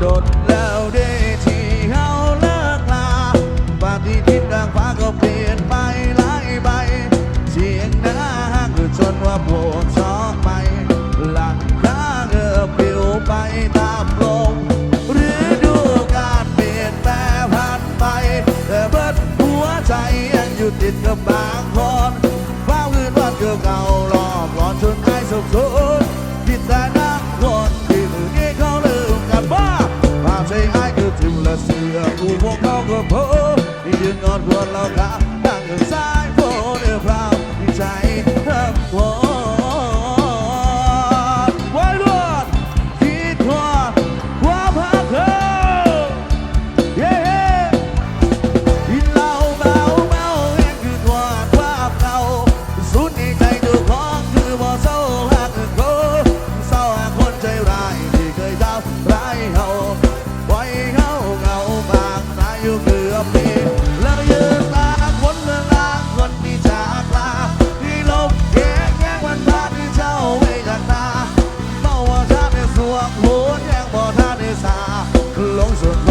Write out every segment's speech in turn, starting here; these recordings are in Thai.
โดดแล้วเด้ที่เฮาเลิกลาปฏิทินดังฟ้าก็เปลี่ยนไปหลายใบเสียงหน้าห้างจนว่าปวดชอกไป หลังคาเงือปลิวไปตามลมฤดูกาลเปลี่ยนแปรผ่านไปแต่เบิดหัวใจยังอยู่ติดกับบางคนฟ้าคืนวันเก่า สือกูพวกเขาก็พบที่ยืนนอนควรเราครับนั่งอยู่ซ้ายโพเดือพราวที่ใจทั้งหมดไว้รอดคิดว่าความหักเธอเย้ที่เราเบาเบาเองคือความความเก่าสุดในใจ ล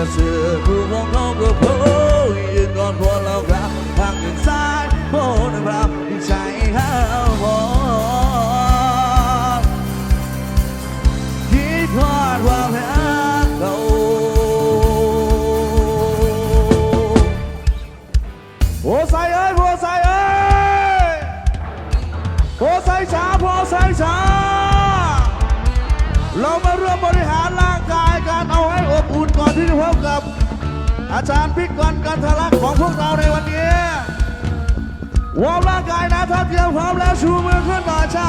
ถึงและเสือคือวงน้องก็โผล่ยืนก่อนพวกเราครับทางหนึ่งซ้ายโผล่นึ่งครับที่ใจห้าวบอคิดทอดความรักเราโอ้ใส่เอ้ยโอ้ใส่เอ้ยโอ้ใส่ช้าโอ้ใส่ช้าเรามาร่วม ที่พบกับอาจารย์พิกรกันทะลักของพวกเราในวันนี้วอร์มร่างกายนะถ้าเตรียมพร้อมแล้วชูมือขึ้นหน่อจ้า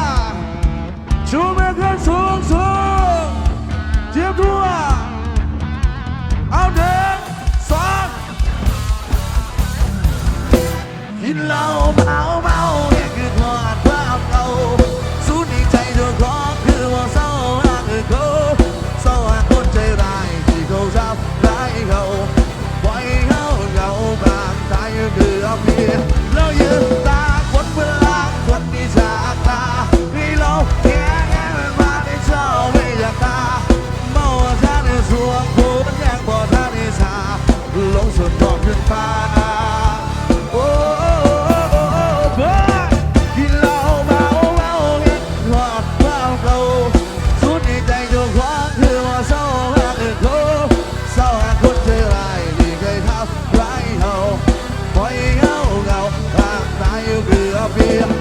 ชูมือขึ้นสูงสูงเตรียมตัว here. saber.